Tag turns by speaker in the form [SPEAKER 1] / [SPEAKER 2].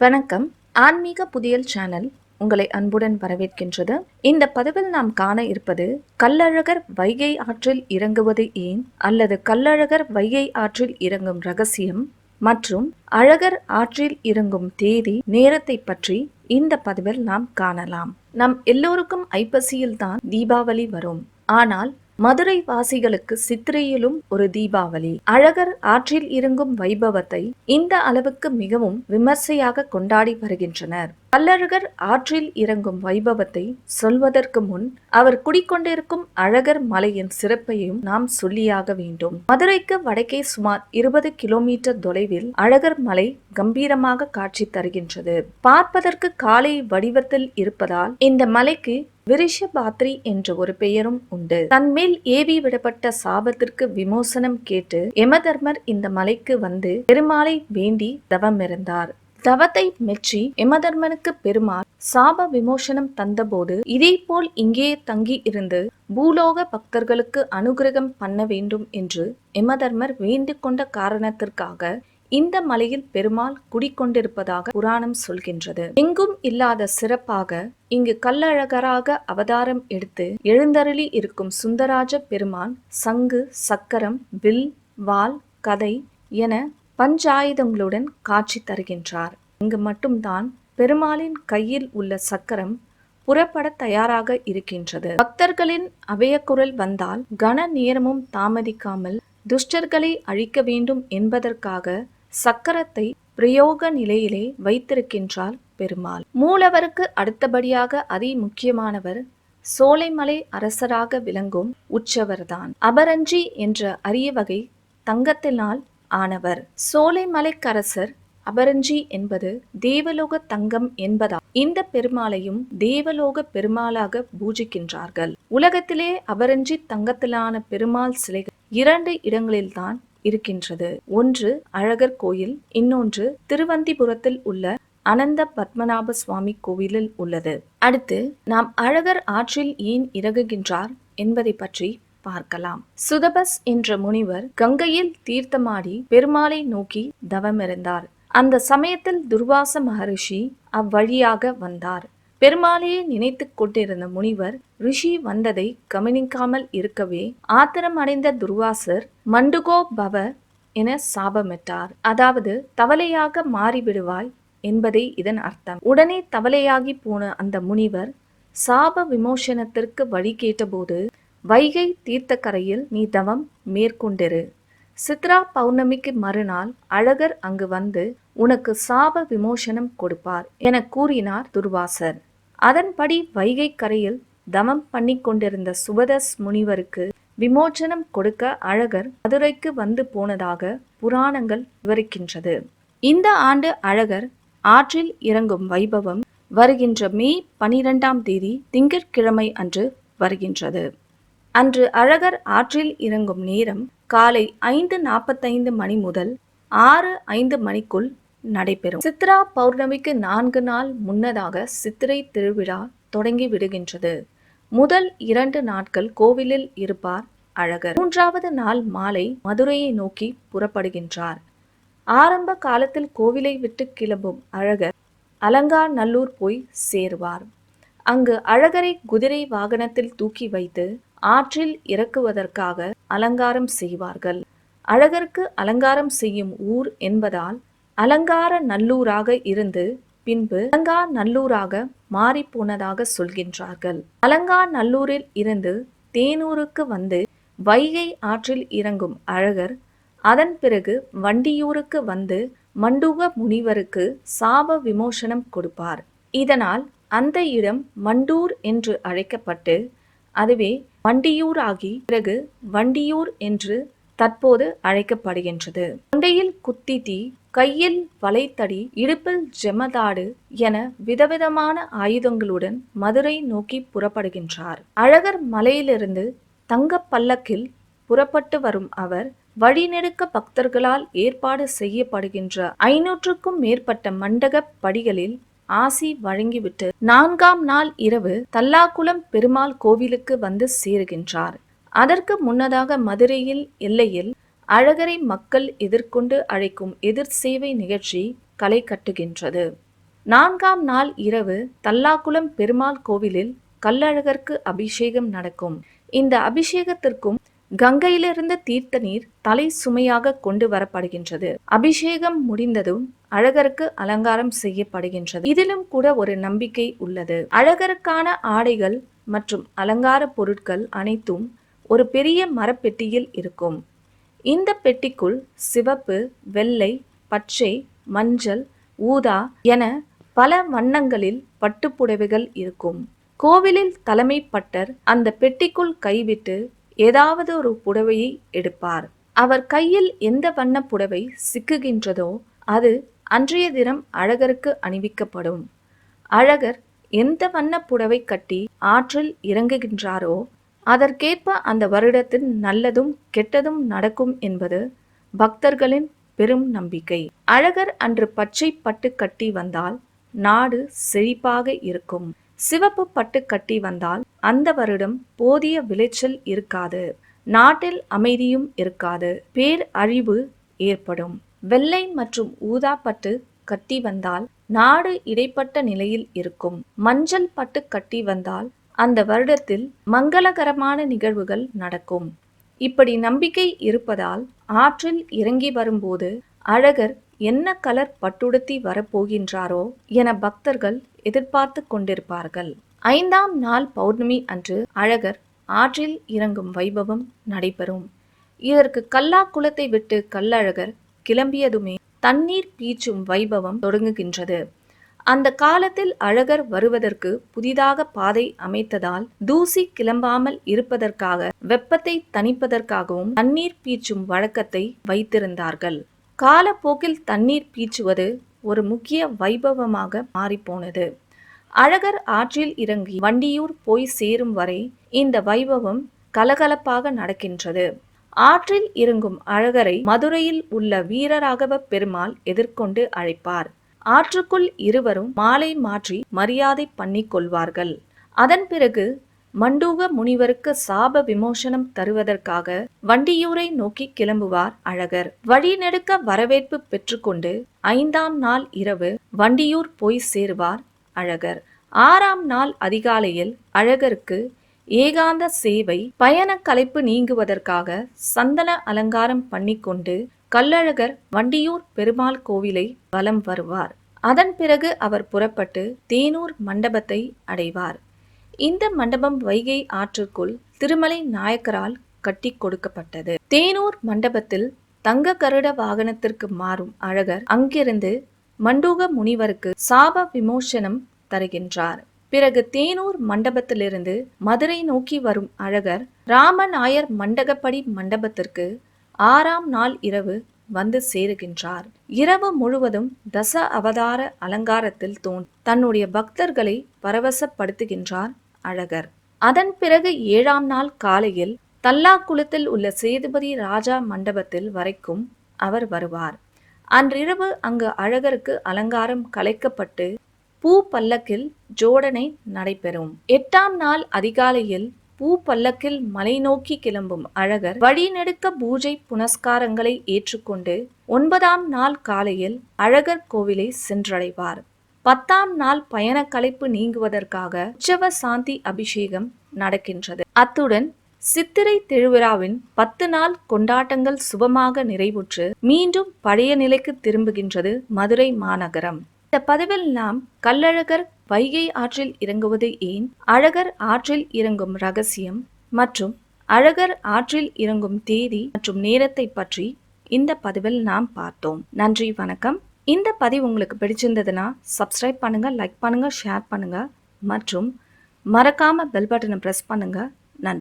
[SPEAKER 1] வணக்கம். ஆன்மீக புதியல் சேனல் உங்களை அன்புடன் வரவேற்கின்றது. இந்த பதிவில் நாம் காண இருப்பது கல்லழகர் வைகை ஆற்றில் இறங்குவது ஏன் அல்லது கல்லழகர் வைகை ஆற்றில் இறங்கும் ரகசியம் மற்றும் அழகர் ஆற்றில் இறங்கும் தேதி நேரத்தை பற்றி இந்த பதிவில் நாம் காணலாம். நம் எல்லோருக்கும் ஐப்பசியில் தான் தீபாவளி வரும். ஆனால் மதுரை வாசிகளுக்கு சித்திரையிலும் ஒரு தீபாவளி. அழகர் ஆற்றில் இறங்கும் வைபவத்தை இந்த அளவுக்கு மிகவும் விமர்சையாக கொண்டாடி வருகின்றனர். கல்லழகர் ஆற்றில் இறங்கும் வைபவத்தை சொல்வதற்கு முன் அவர் குடிக்கொண்டிருக்கும் அழகர் மலையின் சிறப்பையும் நாம் சொல்லியாக வேண்டும். மதுரைக்கு வடக்கே சுமார் இருபது கிலோமீட்டர் தொலைவில் அழகர் மலை கம்பீரமாக காட்சி தருகின்றது. பார்ப்பதற்கு காலை வடிவத்தில் இருப்பதால் இந்த மலைக்கு விரிஷபாத்ரி என்ற ஒரு பெயரும் உண்டு. தன்மேல் ஏவி விடப்பட்ட சாபத்திற்கு விமோசனம் கேட்டு யமதர்மர் இந்த மலைக்கு வந்து பெருமாளை வேண்டி தவமிருந்தார். தவத்தை மெச்சி யமதர்மனுக்கு பெருமாள் சாப விமோசனம் தந்தபோது இதேபோல் இங்கே தங்கி இருந்து பூலோக பக்தர்களுக்கு அனுகிரகம் பண்ண வேண்டும் என்று யமதர்மர் வேண்டிக் கொண்ட காரணத்திற்காக இந்த மலையில் பெருமாள் குடிக்கொண்டிருப்பதாக புராணம் சொல்கின்றது. எங்கும் இல்லாத சிறப்பாக இங்கு கல்லழகராக அவதாரம் எடுத்து எழுந்தருளி இருக்கும் சுந்தராஜ பெருமான் சங்கு சக்கரம் வில் வாள் கதை என பஞ்சாயுதங்களுடன் காட்சி தருகின்றார். இங்கு மட்டும்தான் பெருமாளின் கையில் உள்ள சக்கரம் புறப்பட தயாராக இருக்கின்றது. பக்தர்களின் அபயக்குரல் வந்தால் கன நேரமும் தாமதிக்காமல் துஷ்டர்களை அழிக்க வேண்டும் என்பதற்காக சக்கரத்தை பிரயோக நிலையிலே வைத்திருக்கின்றார் பெருமாள். மூலவருக்கு அடுத்தபடியாக அதி முக்கியமானவர் சோலைமலை அரசராக விளங்கும் உற்சவர்தான் அபரஞ்சி என்ற அரிய வகை தங்கத்தினால் ஆனவர். சோலைமலைக்கரசர் அபரஞ்சி என்பது தேவலோக தங்கம் என்பதால் இந்த பெருமாளையும் தேவலோக பெருமாளாக பூஜிக்கின்றார்கள். உலகத்திலே அபரஞ்சி தங்கத்திலான பெருமாள் சிலைகள் இரண்டு இடங்களில்தான் இருக்கின்றது. ஒன்று அழகர் கோயில் இன்னொன்று திருவந்திபுரத்தில் உள்ள அனந்த பத்மநாப சுவாமி கோவிலில் உள்ளது. அடுத்து நாம் அழகர் ஆற்றில் ஏன் இறங்குகின்றார் என்பதை பற்றி பார்க்கலாம். சுதபஸ் என்ற முனிவர் கங்கையில் தீர்த்தமாடி பெருமாளை நோக்கி தவமிருந்தார். அந்த சமயத்தில் துர்வாச மகரிஷி அவ்வழியாக வந்தார். பெருமாளையே நினைத்துக் கொண்டிருந்த முனிவர் ரிஷி வந்ததை கவனிக்காமல் இருக்கவே ஆத்திரம் அடைந்த துர்வாசர் மண்டுகோ பவ என சாபமிட்டார். அதாவது தவளையாக மாறிவிடுவாய் என்பதே இதன் அர்த்தம். உடனே தவளையாகி போன அந்த முனிவர் சாப விமோசனத்திற்கு வழி கேட்டபோது வைகை தீர்த்தக்கரையில் நீ தவம் மேற்கொண்டிரு. சித்ரா பௌர்ணமிக்கு மறுநாள் அழகர் அங்கு வந்து உனக்கு சாப விமோசனம் கொடுப்பார் என கூறினார் துர்வாசர். அதன்படி வைகை கரையில் தவம் பண்ணி கொண்டிருந்த சுபதஸ் முனிவருக்கு விமோச்சனம் கொடுக்க அழகர் மதுரைக்கு வந்து போனதாக புராணங்கள் விவரிக்கின்றது. இந்த ஆண்டு அழகர் ஆற்றில் இறங்கும் வைபவம் வருகின்ற மே பனிரெண்டாம் தேதி திங்கட்கிழமை அன்று வருகின்றது. அன்று அழகர் ஆற்றில் இறங்கும் நேரம் காலை ஐந்து நாற்பத்தைந்து மணி முதல் ஆறு ஐந்து மணிக்குள் நடைபெறும். சித்ரா பௌர்ணமிக்கு நான்கு நாள் முன்னதாக சித்திரை திருவிழா தொடங்கி விடுகின்றது. முதல் இரண்டு நாட்கள் கோவிலில் இருப்பார் அழகர். மூன்றாவது நாள் மாலை மதுரையை நோக்கி புறப்படுகின்றார். ஆரம்ப காலத்தில் கோவிலை விட்டு கிளம்பும் அழகர் அலங்காநல்லூர் போய் சேருவார். அங்கு அழகரை குதிரை வாகனத்தில் தூக்கி வைத்து ஆற்றில் இறக்குவதற்காக அலங்காரம் செய்வார்கள். அழகருக்கு அலங்காரம் செய்யும் ஊர் என்பதால் அலங்கார நல்லூராக இருந்து பின்பு அலங்கா நல்லூராக மாறிப்போனதாக சொல்கின்றார்கள். அலங்கா நல்லூரில் இருந்து தேனூருக்கு வந்து வைகை ஆற்றில் இறங்கும் அழகர் அதன் பிறகு வண்டியூருக்கு வந்து மண்டுக முனிவருக்கு சாப விமோசனம் கொடுப்பார். இதனால் அந்த இடம் மண்டூர் என்று அழைக்கப்பட்டு அதுவே வண்டியூர் ஆகி பிறகு வண்டியூர் என்று தற்போது அழைக்கப்படுகின்றது. தொண்டையில் குத்தி தீ கையில் வலைத்தடி இடுப்பில் ஜெமதாடு என விதவிதமான ஆயுதங்களுடன் மதுரை நோக்கி புறப்படுகின்றார். அழகர் மலையிலிருந்து தங்க பல்லக்கில் புறப்பட்டு வரும் அவர் வழிநெடுக்க பக்தர்களால் ஏற்பாடு செய்யப்படுகின்ற ஐநூற்றுக்கும் மேற்பட்ட மண்டகப் படிகளில் ஆசி வழங்கிவிட்டு நான்காம் நாள் இரவு தல்லாக்குளம் பெருமாள் கோவிலுக்கு வந்து சேருகின்றார். அதற்கு முன்னதாக மதுரையில் எல்லையில் அழகரை மக்கள் எதிர்கொண்டு அழைக்கும் எதிர் சேவை நிகழ்ச்சி களை கட்டுகின்றது. நான்காம் நாள் இரவு தல்லாக்குளம் பெருமாள் கோவிலில் கல்லழகருக்கு அபிஷேகம் நடக்கும். இந்த அபிஷேகத்திற்கும் கங்கையிலிருந்து தீர்த்த நீர் தலை சுமையாக கொண்டு வரப்படுகின்றது. அபிஷேகம் முடிந்ததும் அழகருக்கு அலங்காரம் செய்யப்படுகின்றது. இதிலும் கூட ஒரு நம்பிக்கை உள்ளது. அழகருக்கான ஆடைகள் மற்றும் அலங்கார பொருட்கள் அனைத்தும் ஒரு பெரிய மரப்பெட்டியில் இருக்கும். இந்த பெட்டிக்குள் சிவப்பு வெள்ளை பச்சை மஞ்சள் ஊதா என பல வண்ணங்களில் பட்டுப்புடவைகள் இருக்கும். கோவிலில் தலைமை பட்டர் அந்த பெட்டிக்குள் கைவிட்டு ஏதாவது ஒரு புடவையை எடுப்பார். அவர் கையில் எந்த வண்ண புடவை சிக்குகின்றதோ அது அன்றைய தினம் அழகருக்கு அணிவிக்கப்படும். அழகர் எந்த வண்ண புடவை கட்டி ஆற்றில் இறங்குகின்றாரோ அதற்கேற்ப அந்த வருடத்தில் நல்லதும் கெட்டதும் நடக்கும் என்பது பக்தர்களின் பெரும் நம்பிக்கை. அழகர் அன்று பச்சை பட்டு கட்டி வந்தால் நாடு செழிப்பாக இருக்கும். சிவப்பு பட்டு கட்டி வந்தால் அந்த வருடம் போதிய விளைச்சல் இருக்காது. நாட்டில் அமைதியும் இருக்காது. பேர் அழிவு ஏற்படும். வெள்ளை மற்றும் ஊதா பட்டு கட்டி வந்தால் நாடு இடைப்பட்ட நிலையில் இருக்கும். மஞ்சள் பட்டு கட்டி வந்தால் அந்த வருடத்தில் மங்களகரமான நிகழ்வுகள் நடக்கும். இப்படி நம்பிக்கை இருப்பதால் ஆற்றில் இறங்கி வரும்போது அழகர் என்ன கலர் பட்டுடுத்தி வரப்போகின்றாரோ என பக்தர்கள் எதிர்பார்த்து கொண்டிருப்பார்கள். ஐந்தாம் நாள் பௌர்ணமி அன்று அழகர் ஆற்றில் இறங்கும் வைபவம் நடைபெறும். இதற்கு கல்லா குளத்தை விட்டு கல்லழகர் கிளம்பியதுமே தண்ணீர் பீச்சும் வைபவம் தொடங்குகின்றது. அந்த காலத்தில் அழகர் வருவதற்கு புதிதாக பாதை அமைத்ததால் தூசி கிளம்பாமல் இருப்பதற்காக வெப்பத்தை தணிப்பதற்காகவும் தண்ணீர் பீச்சும் வழக்கத்தை வைத்திருந்தார்கள். காலப்போக்கில் தண்ணீர் பீச்சுவது ஒரு முக்கிய வைபவமாக மாறிப்போனது. அழகர் ஆற்றில் இறங்கி வண்டியூர் போய் சேரும் வரை இந்த வைபவம் கலகலப்பாக நடக்கின்றது. ஆற்றில் இறங்கும் அழகரை மதுரையில் உள்ள வீரராகவ பெருமாள் எதிர்கொண்டு அழைப்பார். ஆற்றுக்குள் இருவரும் மாலை மாற்றி மரியாதை பண்ணி கொள்வார்கள். அதன் பிறகு மண்டூக முனிவருக்கு சாப விமோசனம் தருவதற்காக வண்டியூரை நோக்கி கிளம்புவார் அழகர். வழிநெடுக்க வரவேற்பு பெற்றுக்கொண்டு ஐந்தாம் நாள் இரவு வண்டியூர் போய் சேருவார் அழகர். ஆறாம் நாள் அதிகாலையில் அழகருக்கு ஏகாந்த சேவை பயண கலைப்பு நீங்குவதற்காக சந்தன அலங்காரம் பண்ணிக்கொண்டு கல்லழகர் வண்டியூர் பெருமாள் கோவிலை வலம் வருவார். அதன் பிறகு அவர் புறப்பட்டு தேனூர் மண்டபத்தை அடைவார். இந்த மண்டபம் வைகை ஆற்றுக்குள் திருமலை நாயக்கரால் கட்டி கொடுக்கப்பட்டது. தேனூர் மண்டபத்தில் தங்க கருட வாகனத்திற்கு மாறும் அழகர் அங்கிருந்து மண்டூக முனிவருக்கு சாப விமோசனம் தருகின்றார். பிறகு தேனூர் மண்டபத்திலிருந்து மதுரை நோக்கி வரும் அழகர் ராமநாயர் மண்டகப்படி மண்டபத்திற்கு ஆறாம் நாள் இரவு வந்து சேருகின்றார். இரவு முழுவதும் தச அவதார அலங்காரத்தில் தோன் தன்னுடைய பக்தர்களை பரவசப்படுத்துகின்றார் அழகர். அதன் பிறகு ஏழாம் நாள் காலையில் தல்லாக்குளத்தில் உள்ள சேதுபதி ராஜா மண்டபத்தில் வரைக்கும் அவர் வருவார். அன்றிரவு அங்கு அழகருக்கு அலங்காரம் கலைக்கப்பட்டு பூ பல்லக்கில் ஜோடனை நடைபெறும். எட்டாம் நாள் அதிகாலையில் பூ பல்லக்கில் மலை நோக்கி கிளம்பும் அழகர் வழிநெடுக்க பூஜை புனஸ்காரங்களை ஏற்றுக்கொண்டு ஒன்பதாம் நாள் காலையில் அழகர் கோவிலை சென்றடைவார். பத்தாம் நாள் பயண கலைப்பு நீங்குவதற்காக உற்சவ சாந்தி அபிஷேகம் நடக்கின்றது. அத்துடன் சித்திரை திருவிழாவின் பத்து நாள் கொண்டாட்டங்கள் சுபமாக நிறைவுற்று மீண்டும் பழைய நிலைக்கு திரும்புகின்றது மதுரை மாநகரம். இந்த பதிவில் நாம் கள்ளழகர் வைகை ஆற்றில் இறங்குவது ஏன்? அழகர் ஆற்றில் இறங்கும் ரகசியம் மற்றும் அழகர் ஆற்றில் இறங்கும் தேதி மற்றும் நேரத்தை பற்றி இந்த பதிவில் நாம் பார்த்தோம். நன்றி வணக்கம். இந்த பதிவு உங்களுக்கு பிடிச்சிருந்ததுன்னா சப்ஸ்கிரைப் பண்ணுங்க லைக் பண்ணுங்க ஷேர் பண்ணுங்க மற்றும் மறக்காம பெல் பட்டனை பிரஸ் பண்ணுங்க. நன்றி.